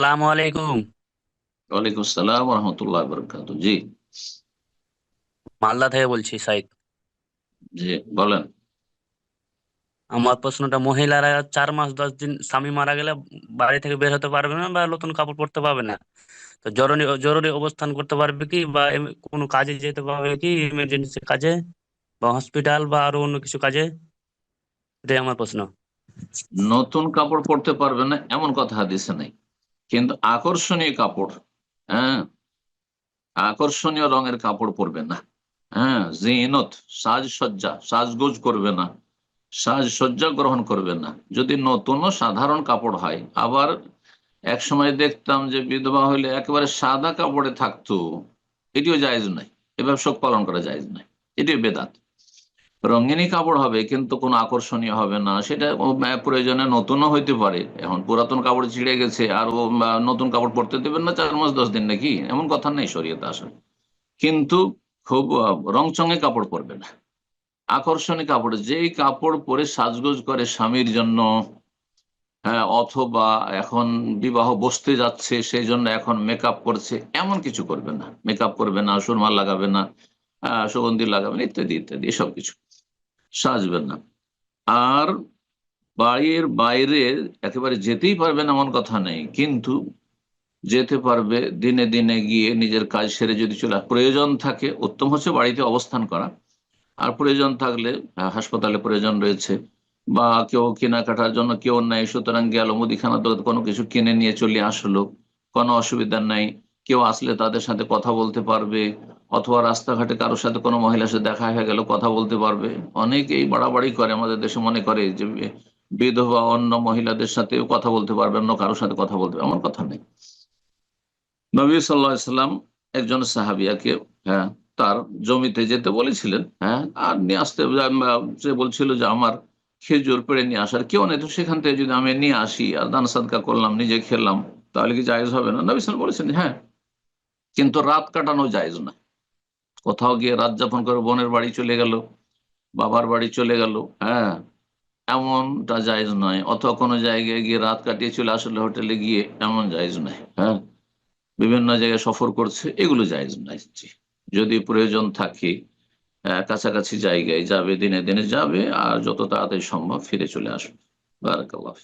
আসসালামু আলাইকুম। ওয়ালাইকুম আসসালাম রহমতুল্লাহ বরকাত জি। মালদা থেকে বলছি সাইদ। জি বলেন। আমার প্রশ্নটা মহিলারা চার মাস দশ দিন স্বামী মারা গেলে বাড়ি থেকে বের হতে পারবে না বা নতুন কাপড় পরতে পারবে না? তো জরুরি জরুরি অবস্থান করতে পারবে কি বা কোনো কাজে যেতে পারবে কি ইমার্জেন্সি কাজে বা হসপিটাল বা আরও অন্য কিছু কাজে? এটাই আমার প্রশ্ন। নতুন কাপড় পরতে পারবে না এমন কথা হাদিসে নেই। কিন্তু আকর্ষণীয় কাপড় হ্যাঁ? আকর্ষণীয় রঙের কাপড় পরবে না হ্যাঁ? জিনত, সাজসজ্জা, সাজগোজ করবে না, সাজসজ্জা গ্রহণ করবে না। যদি নতুন সাধারণ কাপড় হয়, আবার এক সময় দেখতাম যে বিধবা হইলে একেবারে সাদা কাপড়ে থাকতো, এটিও জায়েজ নাই এভাবে শোক পালন করা জায়েজ নাই, এটিও বেদাত। রঙিনী কাপড় হবে কিন্তু কোনো আকর্ষণীয় হবে না। সেটা প্রয়োজনে নতুনও হইতে পারে। এখন পুরাতন কাপড় ছিঁড়ে গেছে আর ও, নতুন কাপড় পরতে দেবেন না চার মাস দশ দিন নাকি? এমন কথা নেই শরীয়তে আসলে। কিন্তু খুব রংচঙে কাপড় পরবে না আকর্ষণীয় কাপড় যেই কাপড় পরে সাজগোজ করে স্বামীর জন্য হ্যাঁ অথবা এখন বিবাহ বসতে যাচ্ছে সেই জন্য এখন মেকআপ করছে এমন কিছু করবে না। মেকআপ করবে না সুরমা লাগাবে না সুগন্ধি লাগাবে না ইত্যাদি ইত্যাদি এসব কিছু। সাজবে না। আর বাড়ির বাইরে একেবারে যেতেই পারবেন এমন কথা নেই, কিন্তু যেতে পারবে, দিনে দিনে গিয়ে নিজের কাজ সেরে যদি চলে প্রয়োজন থাকে, উত্তম হচ্ছে বাড়িতে অবস্থান করা। আর প্রয়োজন থাকলে হাসপাতালে প্রয়োজন রয়েছে বা কেউ কেনাকাটার জন্য কেউ নেই, সুতরাং গেল, মুদিখানা দোকানে কোনো কিছু কিনে নিয়ে চলে আসলো, কোনো অসুবিধা নাই। কেউ আসলে তাদের সাথে কথা বলতে পারবে অথবা রাস্তাঘাটে কারোর সাথে কোনো মহিলার সাথে দেখা হয়ে গেল, কথা বলতে পারবে। অনেকেই বাড়াবাড়ি করে, আমাদের দেশে মনে করে যে, বিধবা অন্য মহিলাদের সাথেও কথা বলতে পারবে, অন্য কারোর সাথে কথা বলতে আমার কথা নেই। নবী সাল্লাহ সাল্লাম একজন সাহাবিয়াকে হ্যাঁ তার জমিতে যেতে বলেছিলেন হ্যাঁ আর নিয়ে আসতে, সে বলছিল যে, আমার খেজুর পেড়ে নিয়ে আসার কেউ নেই, তো সেখান থেকে যদি আমি নিয়ে আসি, আর দান সাদকা করলাম, নিজে খেলাম, তাহলে কি জায়েজ হবে না? নবী সাল্লাম বলেছেন হ্যাঁ কিন্তু রাত কাটানো জায়েজ না। কোথাও গিয়ে রাত যাপন করে বোনের বাড়ি চলে গেল, বাবার বাড়ি চলে গেল হ্যাঁ? এমনটা জায়জ নয়। অথবা কোনো জায়গায় গিয়ে রাত কাটিয়ে চলে আসলে, হোটেলে গিয়ে এমন জায়জ নয় হ্যাঁ? বিভিন্ন জায়গায় সফর করছে, এগুলো জায়জ নাই যদি প্রয়োজন থাকে কাছাকাছি জায়গায় যাবে, দিনে দিনে যাবে, আর যত তাড়াতাড়ি সম্ভব ফিরে চলে আসবে। বারাকাল্লাহ